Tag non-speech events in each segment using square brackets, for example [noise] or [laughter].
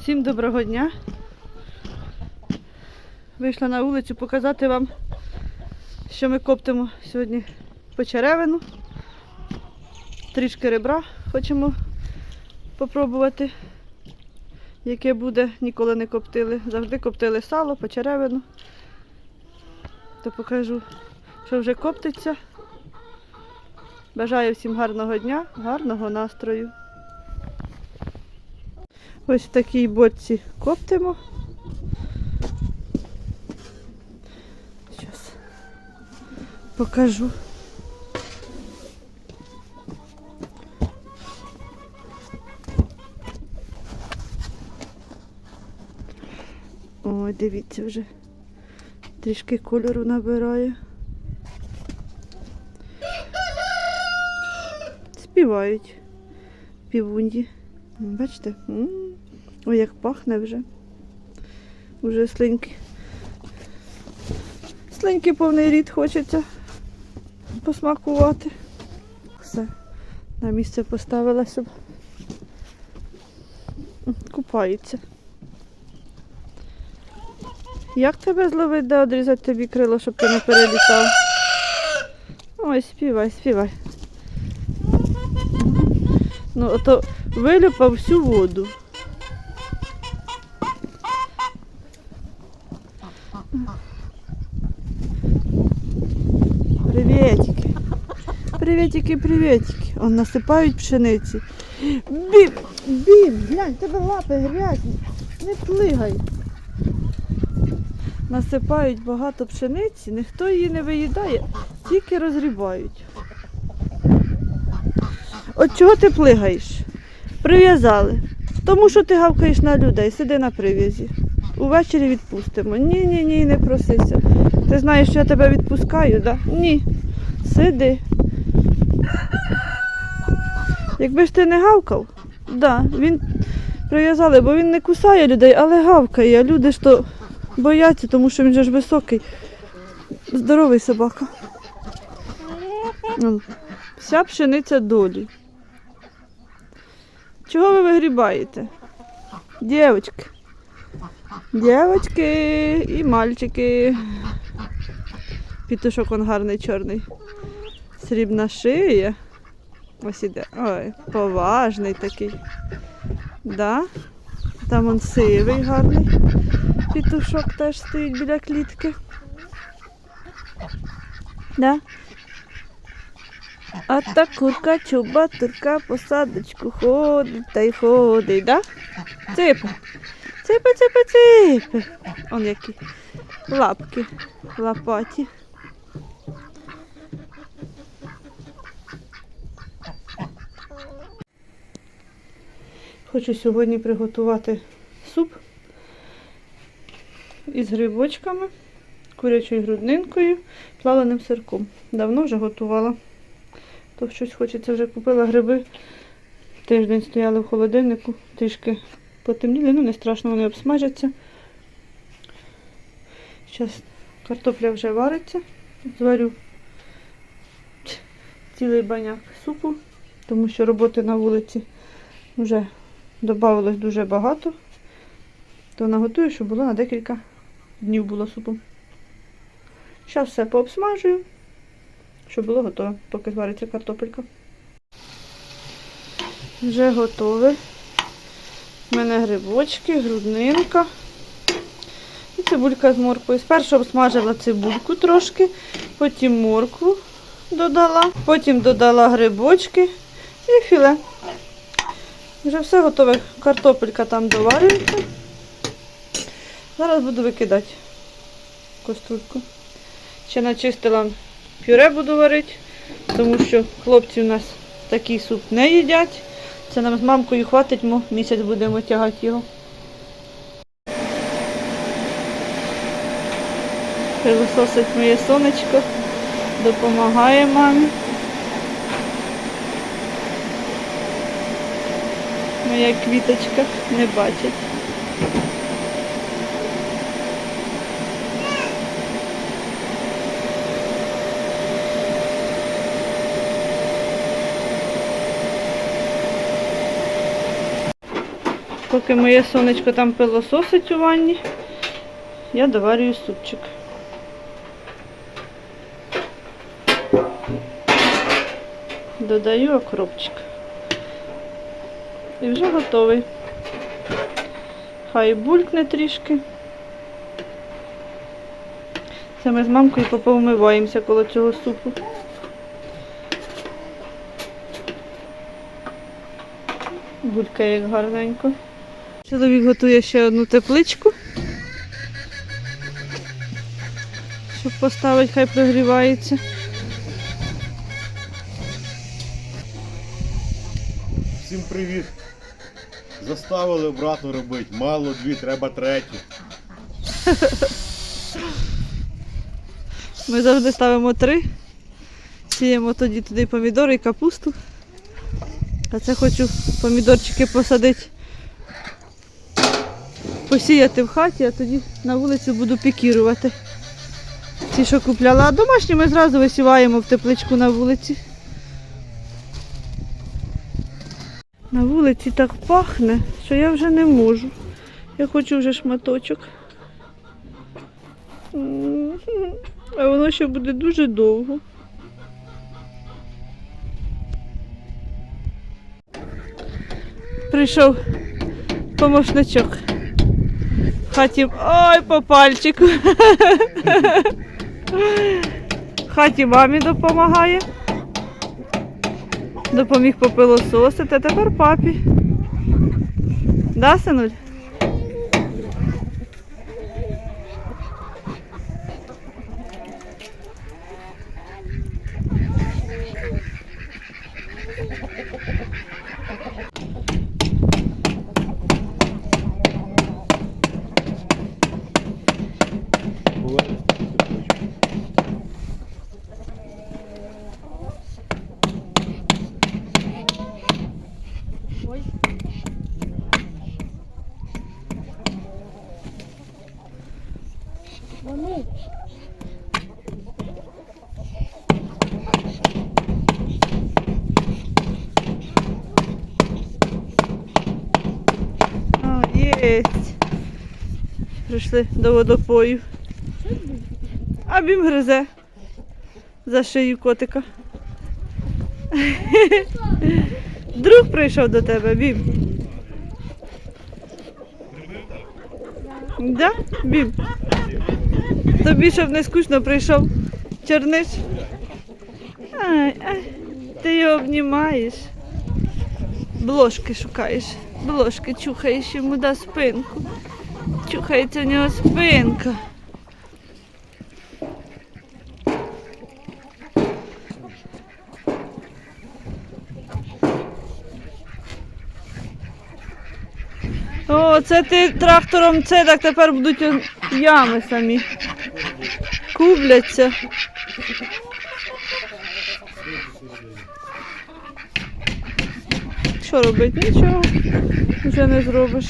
Всім доброго дня. Вийшла на вулицю показати вам, що ми коптимо сьогодні почеревину. Трішки ребра хочемо попробувати, яке буде, ніколи не коптили. Завжди коптили сало, почеревину. То покажу, що вже коптиться. Бажаю всім гарного дня, гарного настрою. Ось в такій боці коптимо. Зараз покажу. Ой, дивіться вже. Трішки кольору набирає. Співають півунді. Бачите? Ой, як пахне вже. Уже слиньки. Слиньки повний рід хочеться посмакувати. Все. На місце поставила, щоб купається. Як тебе зловить, де одрізати тобі крило, щоб ти не перелітав? Ой, співай, співай. Ну, ото вилюпав всю воду. Приветики, приветики. Он насипають пшениці. Бім, бім, глянь, тебе лапи грязні. Не плигай. Насипають багато пшениці, ніхто її не виїдає, тільки розрібають. От чого ти плигаєш? Прив'язали. Тому що ти гавкаєш на людей, сиди на прив'язі. Увечері відпустимо. Ні, ні, ні, не просися. Ти знаєш, що я тебе відпускаю, да? Ні. Сиди. Якби ж ти не гавкав, да, він прив'язали, бо він не кусає людей, але гавкає. Люди ж то бояться, тому що він же ж високий. Здоровий собака. Ну, Вся пшениця долі. Чого ви вигрібаєте? Дівочки. Дівочки і мальчики. Пітушок он гарний чорний. Срібна шия. Ось іде. Ой, поважний такий. Да? Там он сивий гарний. Пітушок теж стоїть біля клітки. Да? А та курка чуба турка по садочку ходить та й ходить, да? Ципа. Ципа, ципа, ципа. Он які лапки лопаті. Хочу сьогодні приготувати суп із грибочками, курячою груднинкою, плавленим сирком. Давно вже готувала. То щось хочеться вже купила гриби. Тиждень стояли в холодильнику, трішки потемніли, ну не страшно, вони обсмажаться. Зараз картопля вже вариться. Зварю цілий баняк супу, тому що роботи на вулиці вже додавалось дуже багато. То наготую, щоб було на декілька днів було супу. Зараз все пообсмажую щоб було готове, поки звариться картопелька. Вже готове. У мене грибочки, груднинка і цибулька з морквою. Спершу обсмажила цибульку трошки, потім моркву додала, потім додала грибочки і філе. Вже все готове. Картопелька там доварюється. Зараз буду викидати каструльку. Ще начистила пюре буду варити, тому що хлопці у нас такий суп не їдять. Це нам з мамкою хватить, ми місяць будемо тягати його. Пилососить моє сонечко, допомагає мамі. Моя квіточка не бачить. Поки моє сонечко там пилососить у ванні, я доварюю супчик. Додаю окропчик. І вже готовий. Хай булькне трішки. Це ми з мамкою поповмиваємося коло цього супу. Булькає як гарненько. Чоловік готує ще одну тепличку. Щоб поставити, хай прогрівається. Всім привіт! Заставили обратно робити. Мало дві, треба третю. Ми завжди ставимо три. Сіємо тоді туди помідори і капусту. А це хочу помідорчики посадити, посіяти в хаті, а тоді на вулицю буду пікірувати. Ті, що купляла, а домашні ми зразу висіваємо в тепличку на вулиці. На вулиці так пахне, що я вже не можу. Я хочу вже шматочок. А воно ще буде дуже довго. Прийшов помощничок. Хаті. Ой, по пальчику. [laughs] Хаті мамі допомагає. Допоміг попилососити, а тепер папі. Да, синуль? А. Прийшли до водопою. А бім гризе за шию котика. [laughs] Друг прийшов до тебе, бім. Да? Бім. Тобі щоб не скучно прийшов. Черниш. Ай, ай, ти його обнімаєш. Блошки шукаєш. Блошки чухаєш йому да спинку. Чухається в нього спинка. О, це ти трактором це, так тепер будуть ями самі. Кубляться. Що робити? Нічого. Вже не зробиш.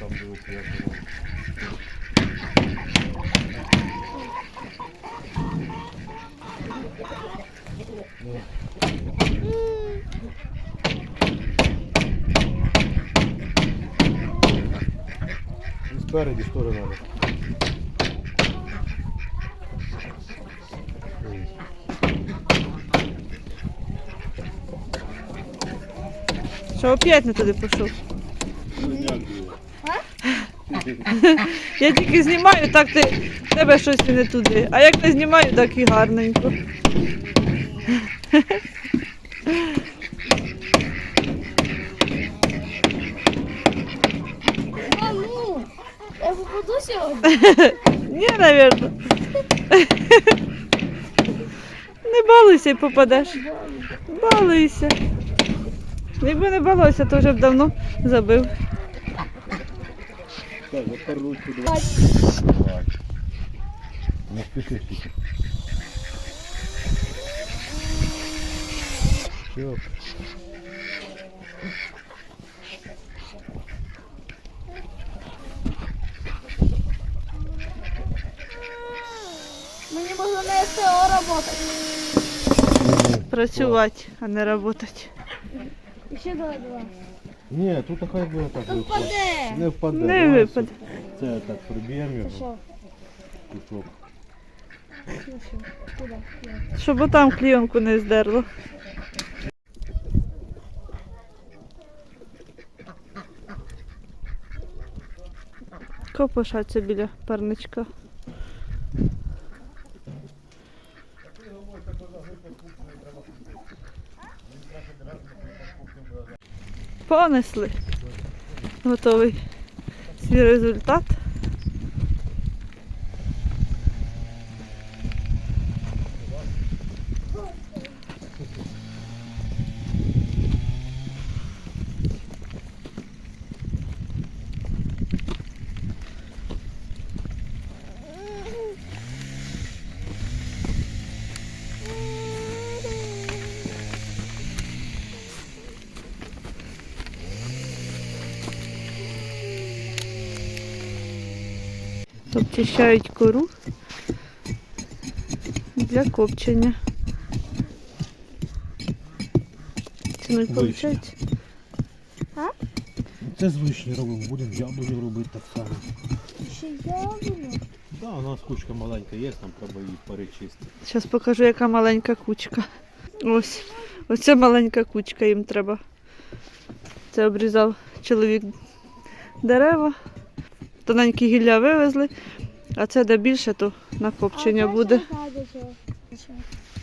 Там дивиться, як воно. І Спереді треба. Що опять не туди пішов? Я тільки знімаю, так ти тебе щось і не туди. А як не знімаю, так і гарненько. Я попаду сьогодні? [laughs] Ні, навірно. Не балуйся і попадеш. Балуйся. Якби не балуйся, то вже б давно забив. Так, тепер ручку давай. Давай. Не спіши тільки. Все. Работать. Працювати, а не працювати. Ще два, два. Ні, тут хай буде так. Та виходить. впаде. Не впаде. Не випаде. Це так приб'ємо його. що? Кусок. Щоб отам клійонку не здерло. Копошаться біля парничка. Понесли. Готовий свій результат. Обчищають кору для копчення. Це не виходить? Це з вишні робимо, будемо яблуню робити так само. Ще яблуно. Да, у нас кучка маленька є, нам треба її перечистити. Зараз покажу, яка маленька кучка. Ось. Оце маленька кучка їм треба. Це обрізав чоловік дерева. Тоненькі гілля вивезли, а це де більше, то на копчення буде.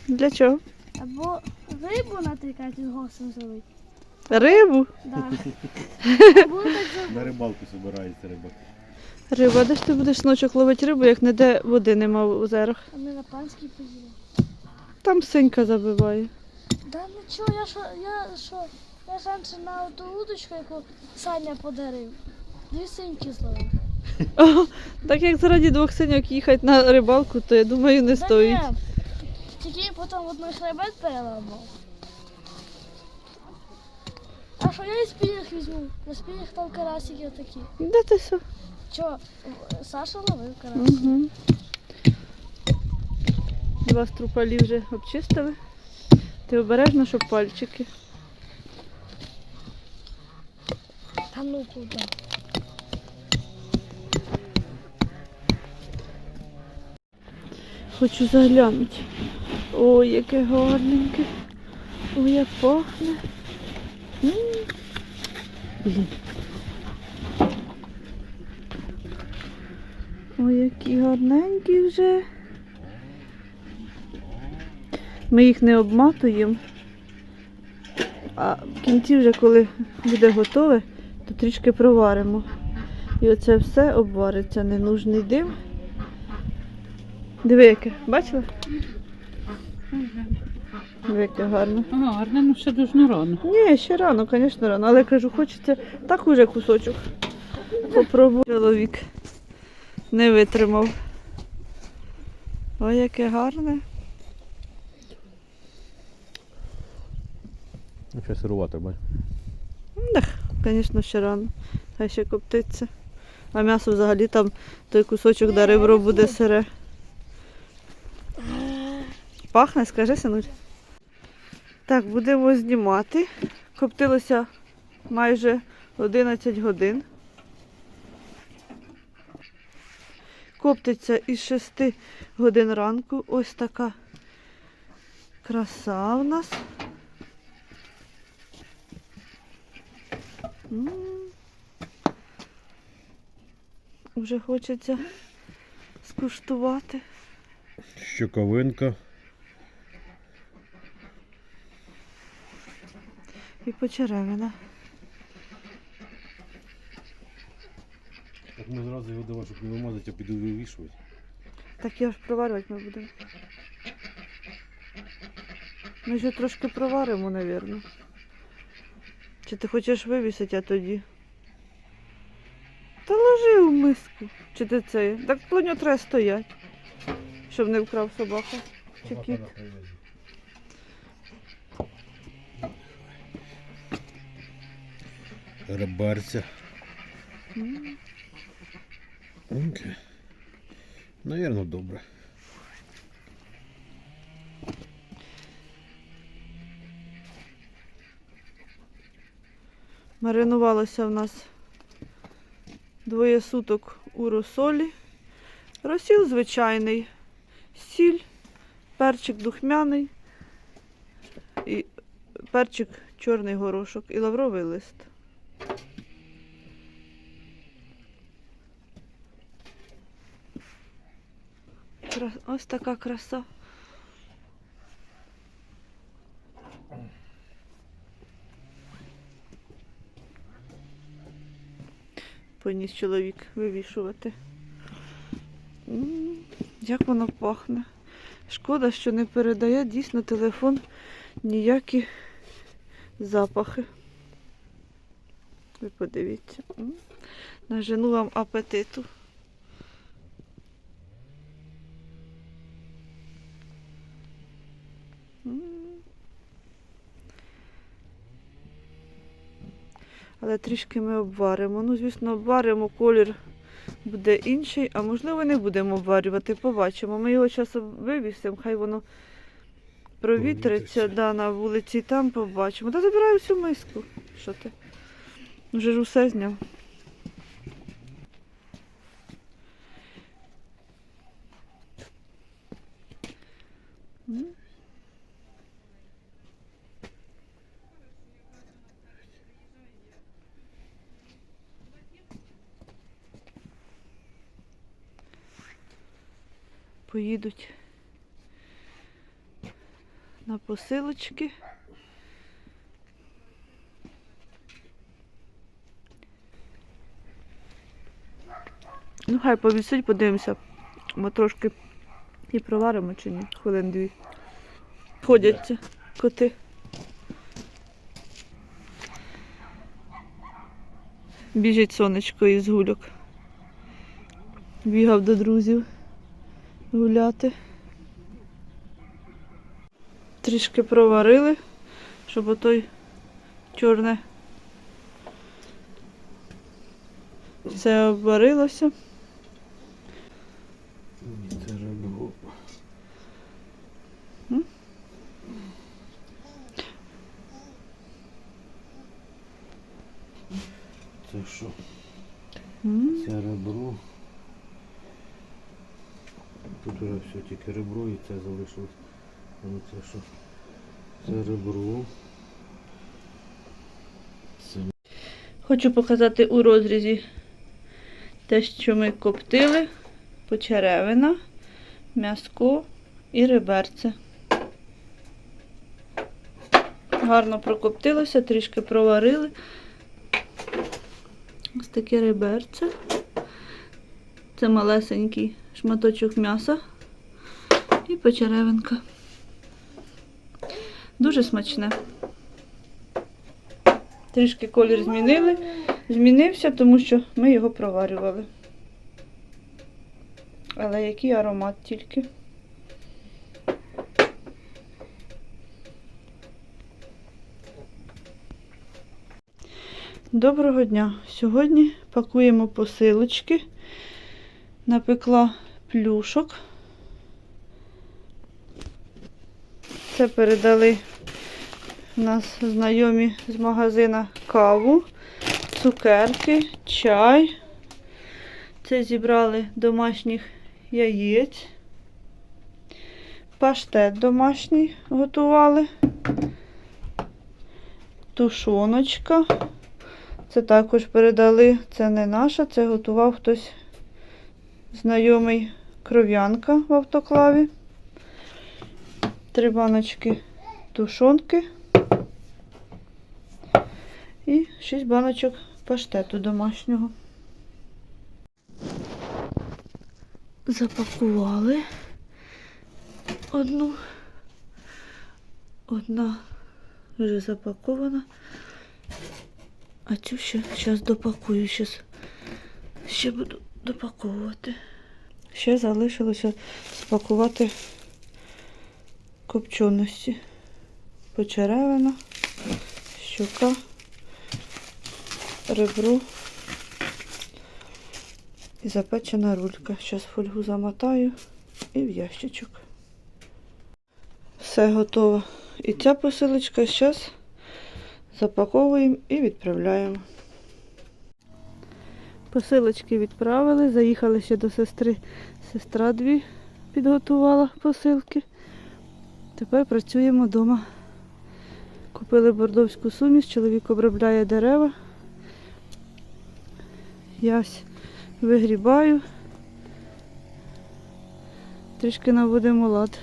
Для чого? Або рибу натикати з госом зробити. Рибу. Да. [laughs] Так. На рибалку збирається риба. Риба, де ж ти будеш ночок ловити рибу, як ніде води нема в озерах. А ми на панській поїдемо. Там синька забиває. Да нічого, я що, я що, я ж раніше на ту удочку, яку Саня подарив. Дві синьки зловив. Так як заради двох синьок їхати на рибалку, то я думаю, не стоїть. ні, Тільки потім в одной хребет переламав. А що я і спінінг візьму? На спінінг там карасики такі. Де ти все? Чо, Саша ловив карасик. Угу. Два струпалі вже обчистили. Ти обережно, щоб пальчики. Та ну куди? Хочу заглянути. Ой, яке гарненьке. Ой, як пахне. Блін. Ой, які гарненькі вже. Ми їх не обматуємо. А в кінці вже, коли буде готове, то трішки проваримо. І оце все обвариться, ненужний дим. Диви, яке, бачила? Диви, яке гарно. Гарно, ну ще дуже рано. Ні, ще рано, звісно, рано, але кажу, хочеться так уже кусочок. Попробую. Чоловік не витримав. Ой, яке гарне. Ну, ще сирувати, бач. Звісно, ще рано. Хай ще коптиться. А м'ясо взагалі там той кусочок, де ребро буде сире. Пахне, скажи, синуль. Так, будемо знімати. Коптилося майже 11 годин. Коптиться із 6 годин ранку. Ось така краса в нас. М. Вже хочеться скуштувати. Щоковинка. І почеревина. Так ми зразу його давай, щоб не вимазати, а піду вивішувати. Так його ж проварювати ми будемо. Ми ще трошки проваримо, мабуть. Чи ти хочеш вивісити, а тоді? Та ложи у миску. Чи ти це? Так нього треба стояти, щоб не вкрав собака. Чи кіт. рибарця. Окей. Навірно, добре. Маринувалося в нас двоє суток у розсолі. росіл звичайний, сіль, перчик духмяний, і перчик чорний горошок і лавровий лист. Ось така краса. Поніс чоловік вивішувати. Як воно пахне. Шкода, що не передає дійсно телефон ніякі запахи. Ви подивіться. Нажену вам апетиту. Трішки ми обваримо. Ну, звісно, обваримо колір буде інший, а можливо не будемо обварювати, побачимо. Ми його часом вивісимо, хай воно провітриться да, на вулиці там побачимо. Та забирай всю миску. Що ти? Вже ж усе зняв. М. Поїдуть на посилочки. Ну, хай повісить, подивимося. Ми трошки і проваримо чи ні, хвилин дві. Ходяться коти. Біжить сонечко із гульок. Бігав до друзів гуляти. Трішки проварили, щоб отой чорне все обварилося. Це що? Це ребро. Тут уже все тільки ребро і це залишилось. А ну це що? Це ребро. Це Хочу показати у розрізі те, що ми коптили, почеревина, м'яско і реберце. Гарно прокоптилося, трішки проварили. Ось таке реберце. Це малесенький шматочок м'яса і почеревинка. Дуже смачне. Трішки колір змінили. Змінився, тому що ми його проварювали. Але який аромат тільки. Доброго дня! Сьогодні пакуємо посилочки. Напекла плюшок. Це передали у нас знайомі з магазина каву, цукерки, чай. Це зібрали домашніх яєць. Паштет домашній готували. Тушоночка. Це також передали, це не наша, це готував хтось знайомий кров'янка в автоклаві. Три баночки тушонки. І 6 баночок паштету домашнього. Запакували одну. Одна вже запакована. А цю ще зараз допакую. Щас ще буду допаковувати. Ще залишилося спакувати копченості. Почеревина, щука ребро і запечена рулька. Зараз фольгу замотаю і в ящичок. Все готово. І ця посилочка зараз запаковуємо і відправляємо. Посилочки відправили, заїхали ще до сестри. Сестра дві підготувала посилки. Тепер працюємо вдома. Купили бордовську суміш, чоловік обробляє дерева. Я вигрібаю. Трішки наводимо лад.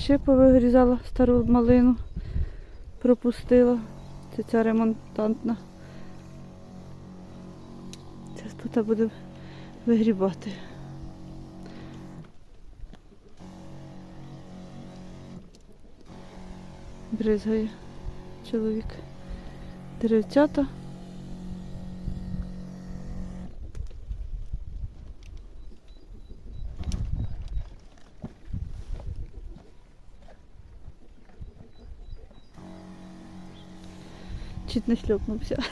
Ще повигрізала стару малину, пропустила. Це ця ремонтантна. Зараз тут буде вигрібати. Бризгає чоловік. Деревцята. Чуть не шльопнувся.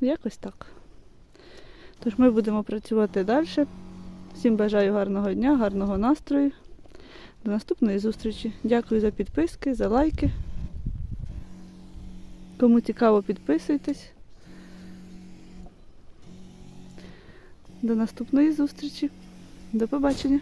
Якось так. Тож ми будемо працювати далі. Всім бажаю гарного дня, гарного настрою. До наступної зустрічі. Дякую за підписки, за лайки. Кому цікаво, підписуйтесь. До наступної зустрічі. До побачення.